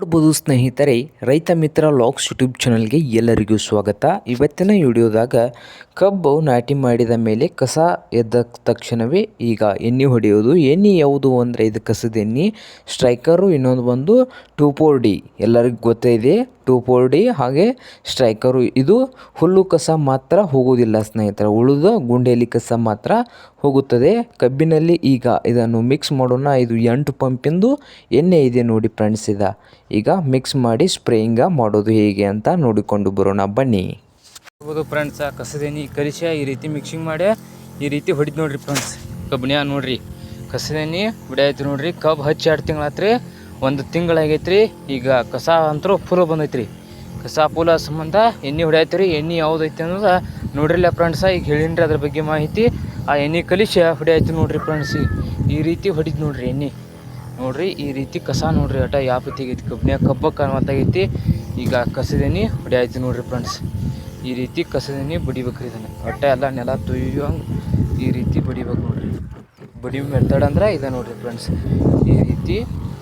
ನೋಡ್ಬೋದು ಸ್ನೇಹಿತರೆ, ರೈತ ಮಿತ್ರ ಲಾಕ್ಸ್ ಯೂಟ್ಯೂಬ್ ಚಾನಲ್ಗೆ ಎಲ್ಲರಿಗೂ ಸ್ವಾಗತ. ಇವತ್ತಿನ ವಿಡಿಯೋದಾಗ ಕಬ್ಬು ನಾಟಿ ಮಾಡಿದ ಮೇಲೆ ಕಸ ಎದ್ದ ತಕ್ಷಣವೇ ಈಗ ಎಣ್ಣೆ ಹೊಡೆಯೋದು. ಎಣ್ಣೆ ಯಾವುದು ಅಂದರೆ ಇದು ಕಸದ ಎಣ್ಣೆ. ಸ್ಟ್ರೈಕರು ಇನ್ನೊಂದು ಬಂದು ಟೂ ಫೋರ್ ಡಿ. ಎಲ್ಲರಿಗೂ ಗೊತ್ತೇ ಇದೆ, ಟೂ ಫೋರ್ ಡಿ ಹಾಗೆ ಸ್ಟ್ರೈಕರು. ಇದು ಹುಲ್ಲು ಕಸ ಮಾತ್ರ ಹೋಗುವುದಿಲ್ಲ ಸ್ನೇಹಿತರೆ, ಉಳಿದ ಗುಂಡೇಲಿ ಕಸ ಮಾತ್ರ ಹೋಗುತ್ತದೆ. ಕಬ್ಬಿನಲ್ಲಿ ಈಗ ಇದನ್ನು ಮಿಕ್ಸ್ ಮಾಡೋಣ. ಇದು ಎಂಟು ಪಂಪಿಂದು ಎಣ್ಣೆ ಇದೆ ನೋಡಿ ಫ್ರೆಂಡ್ಸ್ ಇದ ಈಗ ಮಿಕ್ಸ್ ಮಾಡಿ ಸ್ಪ್ರೇಯಿಂಗ ಮಾಡೋದು ಹೇಗೆ ಅಂತ ನೋಡಿಕೊಂಡು ಬರೋಣ ಬನ್ನಿ. ನೋಡ್ಬೋದು ಫ್ರೆಂಡ್ಸ್ ಕಸದೇನಿ ಕಲಿಸ ಈ ರೀತಿ ಮಿಕ್ಸಿಂಗ್ ಮಾಡಿ ಈ ರೀತಿ ಹೊಡಿದ್ ನೋಡ್ರಿ ಫ್ರೆಂಡ್ಸ್ ಕಬ್ಬಿಣ ನೋಡ್ರಿ. ಕಸದೇನಿ ಬಿಡಾಯ್ತು ನೋಡ್ರಿ, ಕಬ್ಬು ಹಚ್ಚಿ ಎರಡು ತಿಂಗಳಾತ್ರಿ, ಒಂದು ತಿಂಗಳಾಗೈತ್ರಿ, ಈಗ ಕಸ ಅಂತರೂ ಫುಲ್ ಬಂದೈತ್ರಿ. ಕಸ ಪೂಲ ಸಂಬಂಧ ಎಣ್ಣೆ ಹೊಡ್ಯಾಯ್ತು ರೀ, ಎಣ್ಣೆ ಯಾವ್ದೈತಿ ಅನ್ನೋದು ನೋಡ್ರಿಲ್ಲ ಫ್ರೆಂಡ್ಸ ಈಗ ಹೇಳಿನ್ರಿ ಅದ್ರ ಬಗ್ಗೆ ಮಾಹಿತಿ. ಆ ಎಣ್ಣೆ ಕಲಿಸಿ ಹೊಡ್ಯಾಯ್ತು ನೋಡ್ರಿ ಫ್ರೆಂಡ್ಸ್ ಈ ರೀತಿ ಹೊಡಿದ್ ನೋಡ್ರಿ ಎಣ್ಣೆ. ನೋಡ್ರಿ, ಈ ರೀತಿ ಕಸ ನೋಡ್ರಿ ಅಟ, ಯಾವ ಐತಿ ಕಬ್ಬಿಣ್ಯ ಕಬ್ಬ ಕಾಣುವಂತಾಗೈತಿ ಈಗ ಕಸದೇನಿ ಹೊಡೆಯಾಯ್ತು ನೋಡ್ರಿ ಫ್ರೆಂಡ್ಸ್ ಈ ರೀತಿ ಕಸದೇನಿ ಬಡಿಬೇಕ್ರಿ ಇದನ್ನು. ಅಟ್ಟ ಎಲ್ಲ ನೆಲ ತೊಯ್ಯೋಂಗೆ ಈ ರೀತಿ ಬಡಿಬೇಕು ನೋಡ್ರಿ. ಬಡಿ ಮೆಥಡ್ ಅಂದ್ರೆ ಇದೆ ನೋಡ್ರಿ ಫ್ರೆಂಡ್ಸ್ ಈ ರೀತಿ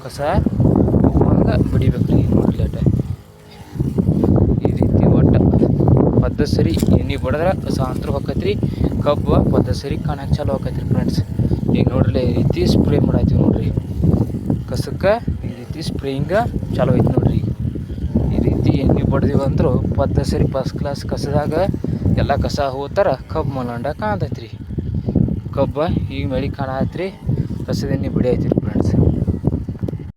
ಕಸ ಹೋಗುವಂಗೆ ಬಡಿಬೇಕ್ರಿ ನೋಡ್ರಿ ಅಟ. ಈ ರೀತಿ ಒಟ್ಟು ಪದ್ದ ಸರಿ ಎಣ್ಣೆ ಬಡಿದ್ರೆ ಕಸ ಅಂತರ ಹೋಗತ್ರಿ ಕಬ್ಬು ಪದ್ದ ಸರಿ ಕಾಣಕ್ಕೆ ಚಾಲು ಹೋಗತ್ರಿ ಫ್ರೆಂಡ್ಸ್ ಈಗ ನೋಡ್ರಿ ಈ ರೀತಿ ಸ್ಪ್ರೇ ಮಾಡಾಯ್ತೀವಿ ನೋಡ್ರಿ. ಕಸಕ್ಕೆ ಈ ರೀತಿ ಸ್ಪ್ರೇಯಿಂಗ ಚಾಲು ಐತೆ ನೋಡ್ರಿ. ಈ ರೀತಿ ಎಣ್ಣೆ ಬಡ್ದೀವಿ ಅಂದ್ರು ಪದ್ದ ಸರಿ ಫಸ್ಟ್ ಕ್ಲಾಸ್ ಕಸದಾಗ ಎಲ್ಲ ಕಸ ಹೋಗ್ತಾರ ಕಬ್ಬು ಮಲಂಡ ಕಾಣ್ತೈತ್ರಿ. ಕಬ್ಬ ಈಗ ಮಳೆ ಕಾಣತ್ರಿ ಕಸದ ಎಣ್ಣೆ ಬಿಡಿ ಐತ್ರಿ ಫ್ರೆಂಡ್ಸ್